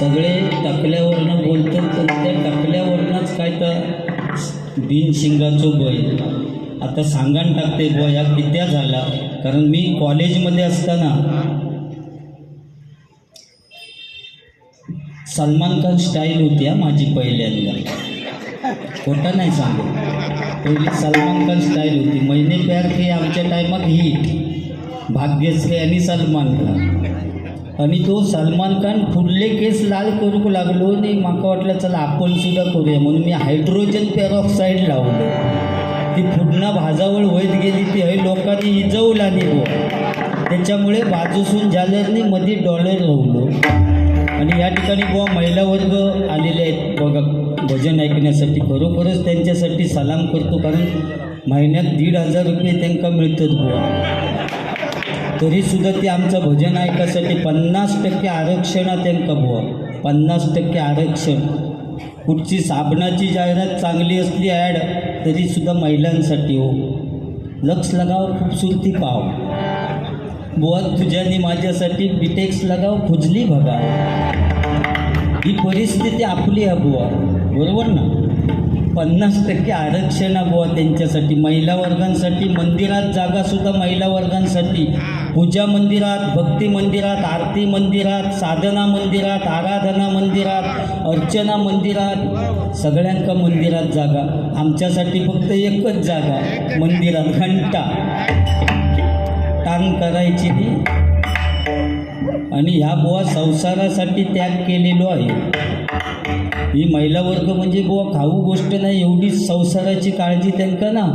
सगळे टाकल्यावरनं बोलतात तर त्या टाकल्यावरनंच काय तर बिनशिंगाचो बय आता सांगान टाकते गोया या कित्या झाला? कारण मी कॉलेजमध्ये असताना सलमान खान स्टाईल होती हा माझी पहिल्यांदा. खोटं नाही सांगू पहिली सलमान खान स्टाईल होती. महिने प्यार हे आमच्या टायमात हिट भाग्यश्री आणि सलमान खान. आणि तो सलमान खान फुडले केस लाल करूक लागलो आणि म्हाका वाटलं चला आपण सुद्धा करूया. म्हणून मी हायड्रोजन पेरॉक्साईड लावलं. ती फुडणं भाजावळ वैद गेली ती हय लोकांनी इजवला आली हो. त्याच्यामुळे बाजूसून झालरनी मध्ये डॉलर राहलो आणि या ठिकाणी बुवा महिला वर्ग आलेले आहेत. बघा भजन ऐकण्यासाठी. खरोखरच त्यांच्यासाठी सलाम करतो कारण महिन्यात दीड हजार रुपये त्यांना मिळतात बुवा. तरीसुद्धा ते आमचं भजन ऐकासाठी पन्नास टक्के आरक्षण त्यांना बुवा. पन्नास टक्के आरक्षण. कुठची साबणाची जाहिरात चांगली असली ॲड तरीसुद्धा महिलांसाठी हो. लक्ष लगाव खूपसुरती पाव. बुवा तुझ्यानी माझ्यासाठी बिटेक्स लगाव खुजली बघा. ही परिस्थिती आपली आहे बुवा. बरोबर ना? पन्नास टक्के आरक्षण आहे बुवा त्यांच्यासाठी. महिला वर्गांसाठी मंदिरात जागासुद्धा महिला वर्गांसाठी. पूजा मंदिरात भक्ती मंदिरात आरती मंदिरात साधना मंदिरात आराधना मंदिरात अर्चना मंदिरात सगळ्यांका मंदिरात जागा. आमच्यासाठी फक्त एकच जागा मंदिरात घंटा. टांग करायची ती. आणि ह्या बुवा संसारासाठी त्याग केलेलो आहे. ही महिला वर्ग म्हणजे बुवा खाऊ गोष्ट नाही एवढी संसाराची काळजी त्यांका ना.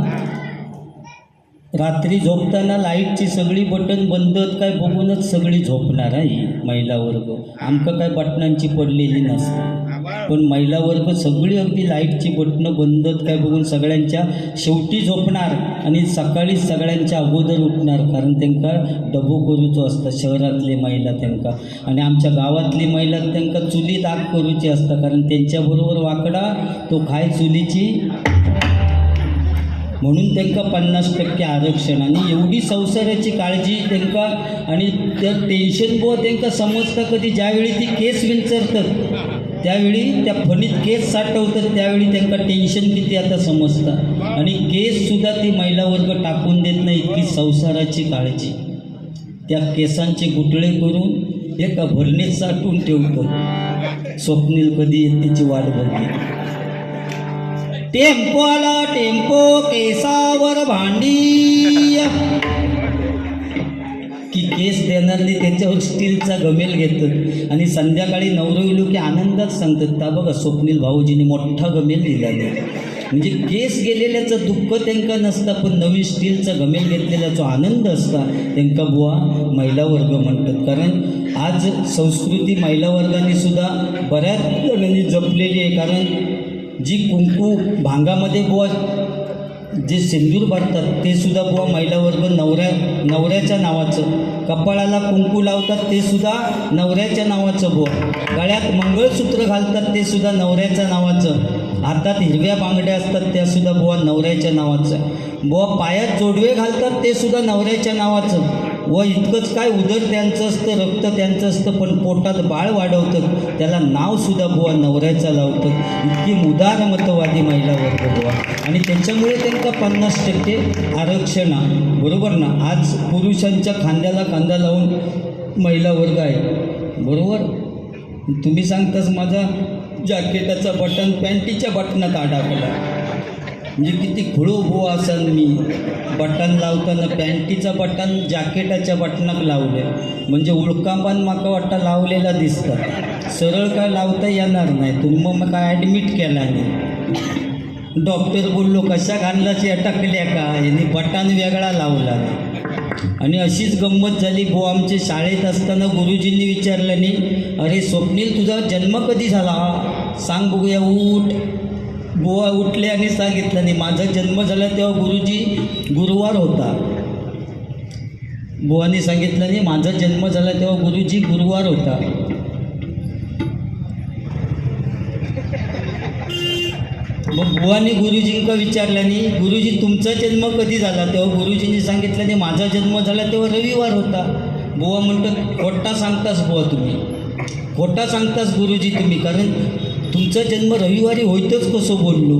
रात्री झोपताना लाईटची सगळी बटन बंद काय बघूनच सगळी झोपणार आहे ही महिला वर्ग. आमकं काय बटनांची पडलेली नसते. पण महिला वर्ग सगळी अगदी लाईटची बटणं बंद काय बघून सगळ्यांच्या शेवटी झोपणार आणि सकाळी सगळ्यांच्या अगोदर उठणार. कारण त्यांना डबो करूचो असता शहरातले महिला त्यांना आणि आमच्या गावातली महिला त्यांना चुली दाग करूची असता कारण त्यांच्याबरोबर वाकडा तो खाय चुलीची म्हणून त्यांना पन्नास टक्के आरक्षण. आणि एवढी संसाराची काळजी त्यांका आणि त्या टेन्शन बुवा त्यांका समजता कधी ज्यावेळी ती केस विंचरतात त्यावेळी त्या फणीत केस साठवतात त्यावेळी त्यांका टेन्शन किती आता समजतं. आणि केससुद्धा ती महिला वर्ग टाकून देत नाही इतकी संसाराची काळजी. त्या केसांचे गुटळे करून एका भरणीत साठवून ठेवतो स्वप्नील कधी येत त्याची वाट बघते. टेम्पो आला टेम्पो केसावर भांडी. की केस देणारी त्याच्यावर स्टीलचा गमेल घेतात आणि संध्याकाळी नवरविलो की आनंदात सांगतात का बघा स्वप्नील भाऊजीने मोठा गमेल दिला म्हणजे केस गेलेल्याचं दुःख त्यांका नसता पण नवीन स्टीलचा गमेल घेतलेल्याचा आनंद असता त्यांना बुवा महिला वर्ग म्हणतात. कारण आज संस्कृती महिला वर्गाने सुद्धा बऱ्याच जणांनी जपलेली आहे. कारण जी कुंकू भांगामध्ये बुवा जे सिंदूर भरतात ते सुद्धा बुवा महिला वर्ग नवऱ्या नवऱ्याच्या नावाचं. कपाळाला कुंकू लावतात ते सुद्धा नवऱ्याच्या नावाचं बुवा. गळ्यात मंगळसूत्र घालतात ते सुद्धा नवऱ्याच्या नावाचं. हातात हिरव्या बांगड्या असतात त्या सुद्धा बुवा नवऱ्याच्या नावाचं. बुवा पायात जोडवे घालतात ते सुद्धा नवऱ्याच्या नावाचं. व इतकंच काय उदर त्यांचं असतं रक्त त्यांचं असतं पण पोटात बाळ वाढवतं त्याला नावसुद्धा बुवा नवऱ्याचा लावतं इतकी मुदारमतवादी महिला वर्ग बुवा. आणि त्याच्यामुळे त्यांना पन्नास टक्के आरक्षण बरोबर ना? आज पुरुषांच्या खांद्याला खांदा लावून महिला वर्ग आहे. बरोबर? तुम्ही सांगताच माझा जॅकेटाचा बटन पॅन्टीच्या बटनात अडकला म्हणजे किती खुळो हो असन मी. बटन लावताना पॅन्टीचं बटन जॅकेटाच्या बटनाक लावले. म्हणजे उडकांबान म्हाका वाटतं लावलेला दिसतं. सरळ काय लावता येणार नाही. तुम्ही मग म्हाका ॲडमिट केला नाही. डॉक्टर बोललो कशा घाललाची अटकल्या का? यांनी बटन वेगळा लावला. आणि अशीच गंमत झाली. भाऊ आमच्या शाळेत असताना गुरुजींनी विचारलं नाही अरे स्वप्नील तुझा जन्म कधी झाला? सांग बघूया उठ. बुवा उठले आणि सांगितलं नाही माझा जन्म झाला तेव्हा गुरुजी गुरुवार होता. बुवानी सांगितलं नाही माझा जन्म झाला तेव्हा गुरुजी गुरुवार होता. मग बुवानी गुरुजींका विचारलं नाही गुरुजी तुमचा जन्म कधी झाला? तेव्हा गुरुजींनी सांगितलं नाही माझा जन्म झाला तेव्हा रविवार होता. बुवा म्हणतो खोटा सांगतास बुवा तुम्ही. खोटा सांगताच गुरुजी तुम्ही कारण तुमचा जन्म रविवारी होईतच कसं बोललो?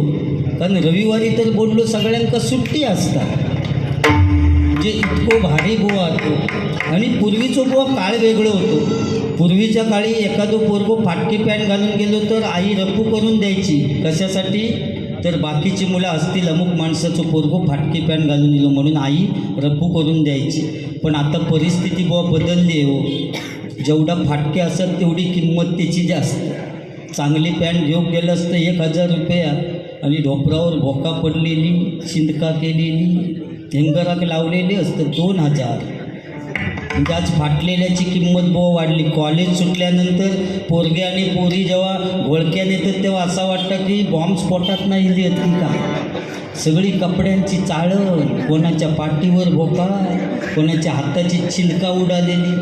कारण रविवारी तर बोललो सगळ्यांका सुट्टी असतात जे इतको भारी गोवा असतो आणि पूर्वीचो गोवा काळ वेगळं होतो. पूर्वीच्या काळी एखादं पोरगो फाटकी पॅन्ट घालून गेलो तर आई रप्पू करून द्यायची. कशासाठी? तर बाकीची मुलं असतील अमुक माणसाचं पोरगो फाटकी पॅन्ट घालून गेलो म्हणून आई रप्पू करून द्यायची. पण आता परिस्थिती बुवा बदलली आहे हो. जेवढा फाटके असत तेवढी किंमत त्याची जास्त. चांगली पॅन्ट घेऊन गेलं असतं एक हजार रुपया. आणि ढोपरावर भोका पडलेली शिंदका केलेली हिंगराक लावलेली असतं दोन हजार. म्हणजे आज फाटलेल्याची किंमत बो वाढली. कॉलेज सुटल्यानंतर पोरगे आणि पोरी जेव्हा घोळक्यात येतात तेव्हा असं वाटतं की बॉम्ब स्फोटात नाही येत की का सगळी कपड्यांची चाळण कोणाच्या पाठीवर भोका कोणाच्या हाताची छिलका उडालेली.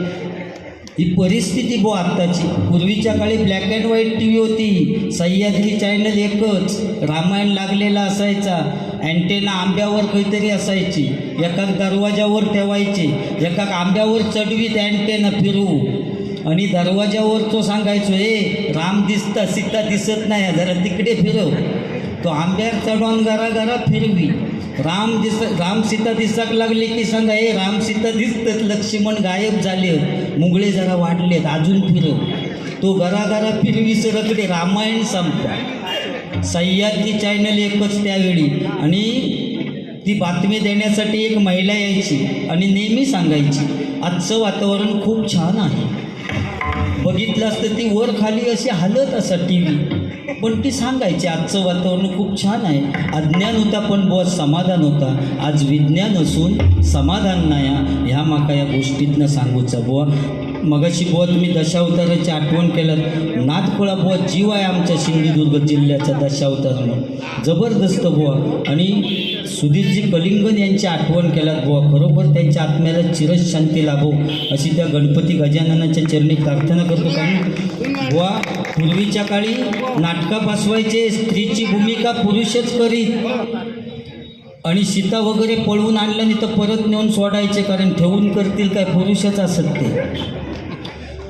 ही परिस्थिती बो आत्ताची. पूर्वीच्या काळी black and white T V होती. सह्याद्री चॅनल एकच. रामायण लागलेला असायचा. अँटेना आंब्यावर काहीतरी असायची. एका दरवाजावर ठेवायची. एका आंब्यावर चढवीत अँटेना फिरवू. आणि दरवाजावर तो सांगायचो ए राम दिसता सीता दिसत नाही जरा तिकडे फिरव. तो आंब्यार चढून घरा घरा फिरवी. राम दिस राम सीता दिसाक लागली की सांगा हे राम सीता दिसतात लक्ष्मण गायब झाले. मुगळे जरा वाढलेत अजून फिरव. तो घराघरा फिरवी सरकडे रामायण संपता सह्याद्री चॅनल एकच त्यावेळी. आणि ती बातमी देण्यासाठी एक महिला यायची आणि नेहमी सांगायची आजचं वातावरण खूप छान आहे. बघितलं असतं ती वर खाली अशी हलत असं टी व्ही. पण ती सांगायची आजचं वातावरण खूप छान आहे. अज्ञान होता पण बुवा समाधान होता. आज विज्ञान असून समाधान नाही ह्या माका या गोष्टीतनं सांगूचा बुवा. मगाशी बुवा तुम्ही दशावताराची आठवण केलं नाथकोळा बुवा जीव आहे आमच्या सिंधुदुर्ग जिल्ह्याचा दशावतार म्हणून. जबरदस्त बुवा. आणि सुधीरजी कलिंगन यांची आठवण केल्यात बुवा. खरोखर त्यांच्या आत्म्याला चिरस शांती लाभो अशी त्या गणपती गजाननाच्या चरणी प्रार्थना करतो. कारण बुवा पूर्वीच्या काळी नाटका पासवायचे स्त्रीची भूमिका पुरुषच करीत. आणि सीता वगैरे पळवून आणलं नाही तर परत नेऊन सोडायचे कारण ठेवून करतील काय पुरुषच असत ते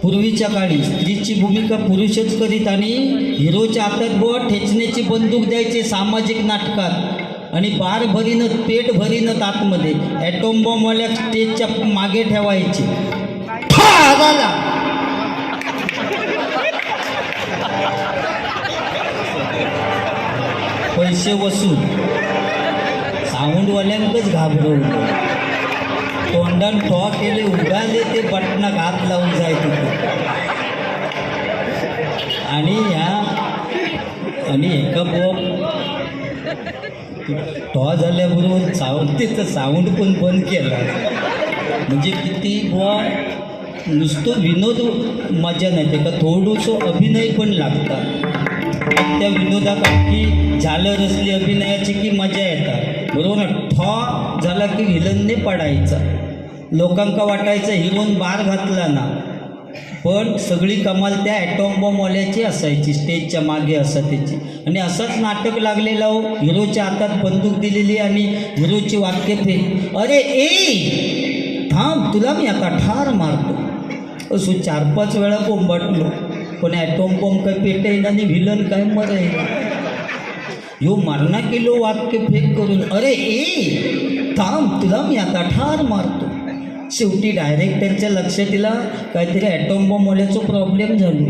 पूर्वीच्या काळी स्त्रीची भूमिका पुरुषच करीत आणि हिरोच्या हातात बुवा ठेचण्याची बंदूक द्यायचे सामाजिक नाटकात. आणि बार भरीनं पेट भरीनं आतमध्ये ॲटोम बॉम्बवाल्या स्टेजच्या मागे ठेवायचे. पैसे वसूल. साऊंडवाल्यांकच घाबरवलं. तोंडान ठॉ केले उगाले ते बटनाक हात लावून जाय तिथे. आणि ह्या आणि एका बुवा टॉ झाल्याबरोबर साऊंड त्याचं साऊंड पण बंद केला. म्हणजे किती बुवा नुसतं विनोद मजा नाही ते का थोडंसं अभिनय पण लागतात. त्या विनोदात की झालं रचली अभिनयाची की मजा येतात. बरोबर? ना ठॉ झाला की विलनने पडायचा. लोकांका वाटायचं हिरोन बार घातला ना. पण सगळी कमाल त्या ॲटॉम्बॉमवाल्याची असायची स्टेजच्या मागे असं त्याची आणि असंच नाटक लागलेलं हो हिरोच्या हातात बंदूक दिलेली आणि हिरोची वाक्य फेक अरे ए थांब तुला मी आता ठार मारतो. असो चार पाच वेळा कोंबटलो. पण ॲटॉम काय पेटेल आणि व्हिलन काय मरेल? ह्यो मरणा केलो वाक्य फेक करून अरे ए थांब तुला मी आता ठार मारतो. शेवटी डायरेक्टरच्या लक्षात दिला काहीतरी ॲटॉम बॉम्ब प्रॉब्लेम झालो.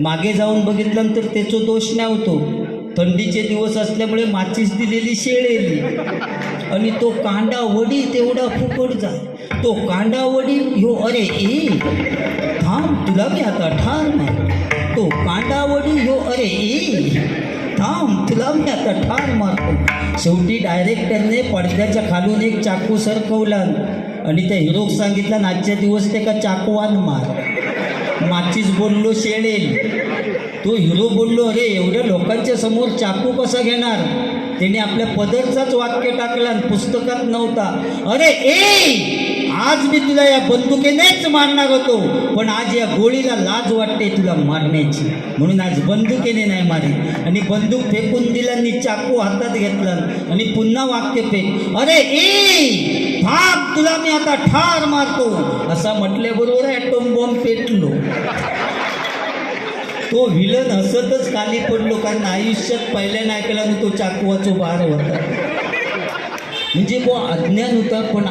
मागे जाऊन बघितल्यानंतर त्याचा दोष नव्हतो थंडीचे दिवस असल्यामुळे माचीस दिलेली शेळेली आणि तो कांडा वडी तेवढा फुकट जा तो कांडा वडी ह्यो अरे ए थांब तुला मी आता ठार मार तो कांडा वडी ह्यो अरे ए थांब तुला मी आता ठार मारतो. शेवटी डायरेक्टरने पडद्याच्या खालून एक चाकू सरकवला. आणि त्या हिरोक सांगितलं आजच्या दिवस ते का चाकवान मार. माचीस बोललो शेळेल तो हिरो बोललो अरे एवढ्या लोकांच्या समोर चाकू कसा घेणार? त्याने आपल्या पदरचाच वाक्य टाकला आणि पुस्तकात नव्हता. अरे ए आज मी तुला या बंदुकेनेच मारणार होतो पण आज या गोळीला लाज वाटते तुला मारण्याची. म्हणून आज बंदुकीने नाही मारी. आणि बंदूक फेकून दिला आणि चाकू हातात घेतला. आणि पुन्हा वाक्य फेक अरे ए थांब तुला मी आता ठार मारतो. असा म्हटल्याबरोबर ॲटोम बॉम्ब पेटलो. तो विलन हसतच खाली पडलो कारण आयुष्यात पहिल्या ऐकला ना तो चाकवाचो बार होता. म्हणजे तो अज्ञान होता पण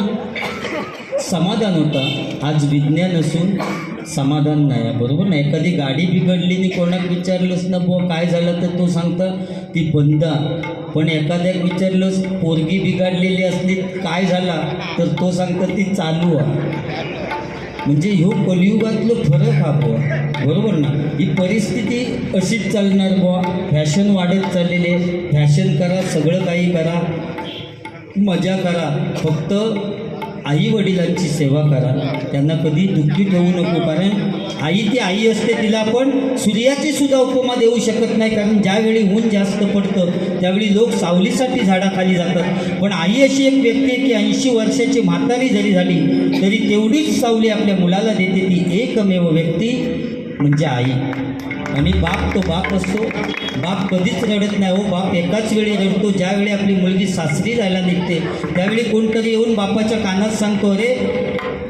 समाधान होता. आज विज्ञान असून समाधान नाही. आहे. बरोबर ना? एखादी गाडी बिघडली आणि कोणाक विचारलंच ना बुवा काय झालं तर तो सांगता ती बंद पण एखाद्या विचारलंस पोरगी बिघडलेली असली काय झाला? तर तो सांगतो ती चालू आहे. म्हणजे ह्यो कलियुगातलं फरक हा बुवा. बरोबर ना? ही परिस्थिती अशीच चालणार बुवा. फॅशन वाढत चाललेली आहे. फॅशन करा सगळं काही करा. मजा करा. फक्त आई वडिलांची सेवा करा. त्यांना कधी दुःखी ठेवू नको. कारण आई ती आई असते तिला आपण सूर्याची सुद्धा उपमा देऊ शकत नाही कारण ज्यावेळी ऊन जास्त पडतं त्यावेळी लोक सावलीसाठी झाडाखाली जातात. पण आई अशी एक व्यक्ती आहे की ऐंशी वर्षाची म्हातारी जरी झाली तरी तेवढीच सावली आपल्या मुलाला देते. ती एकमेव व्यक्ती म्हणजे आई. आणि बाप तो बाप असतो. बाप कधीच रडत नाही हो. बाप एकाच वेळी रडतो ज्यावेळी आपली मुलगी सासरी जायला निघते त्यावेळी कोणतरी येऊन बापाच्या कानात सांगतो अरे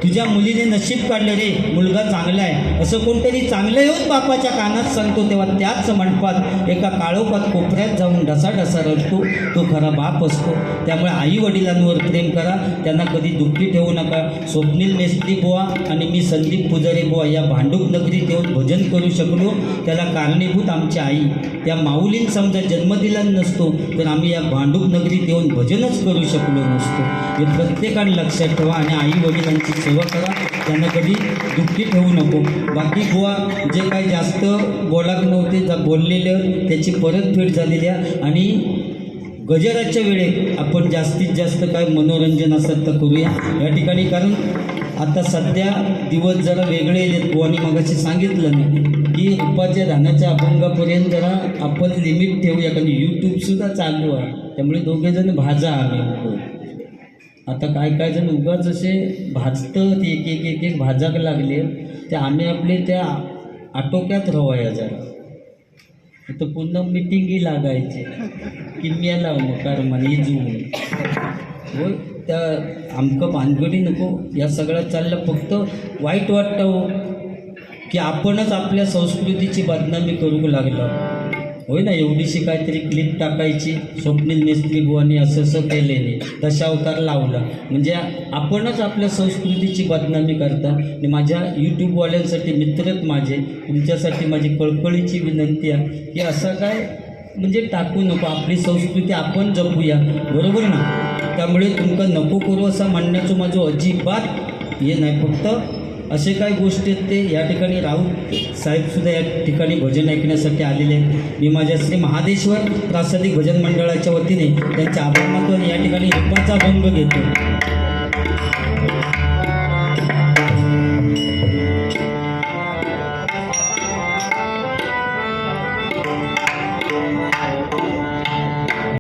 तुझ्या मुलीने नशीब काढलं रे मुलगा चांगला आहे. असं कोणतरी चांगलं येऊन बापाच्या कानात सांगतो तेव्हा त्याच मंडपात एका काळोखात कोपऱ्यात जाऊन ढसाढसा ढसा रडतो. तो खरा बाप असतो. त्यामुळे आई वडिलांवर प्रेम करा. त्यांना कधी दुःखी ठेवू नका. स्वप्नील मेस्त्री बुवा आणि मी संदीप पुजारी बुवा या भांडूप नगरीत येऊन भजन करू शकलो. त्याला कारणीभूत आमची आई. त्या माऊलीन समजा जन्म दिला नसतो तर आम्ही या भांडूप नगरीत येऊन भजनच करू शकलो नसतो. हे प्रत्येकाने लक्षात ठेवा आणि आई वडिलांची सेवा करा त्यांना कधी दुःखी ठेवू नको. बाकी बुवा जे काही जास्त बोलाक नव्हते जा बोललेलं त्याची परतफेड झालेली आहे. आणि गजराच्या वेळेत आपण जास्तीत जास्त काय मनोरंजन असं तर करूया. या ठिकाणी कारण आता सध्या दिवस जरा वेगळे येत बुवानी मगाशी सांगितलं ना की उपाच्या धानाच्या अभंगापर्यंत जरा आपण लिमिट ठेवूया. कारण यूट्यूबसुद्धा चालू आहे. त्यामुळे दोघेजण भाजा आम्ही. आता काय काय जण उगाच जसे भाजतं एक एक एक एक भाजाक लागले ते आम्ही आपले त्या आटोक्यात रवाया जरा तर पुन्हा मिटिंगी लागायचे. की मेला मकार म्हणे जून हो त्या आमकं भानगडी नको या सगळ्यात चाललं फक्त वाईट वाटतं हो की आपणच आपल्या संस्कृतीची बदनामी करू लागलो. होय ना एवढीशी काहीतरी क्लिप टाकायची. स्वप्नील मिस्त्री बुवानी असं असं केलेले तशा अवतार लावला. म्हणजे आपणच आपल्या संस्कृतीची बदनामी करता आणि माझ्या यूट्यूबवाल्यांसाठी मित्रच माझे तुमच्यासाठी माझी कळकळीची विनंती आहे की असं काय म्हणजे टाकू नको. आपली संस्कृती आपण जपूया. बरोबर ना? त्यामुळे तुमका नको करू असं म्हणण्याचं माझं अजिबात हे नाही. फक्त असे काही गोष्टी आहेत ते या ठिकाणी राऊत साहेबसुद्धा या ठिकाणी भजन ऐकण्यासाठी आलेले आहेत. मी माझ्या श्री महादेश्वर प्रासादिक भजन मंडळाच्या वतीने त्यांचे आभार मानतो आणि या ठिकाणी रूपाचा भंग घेतो.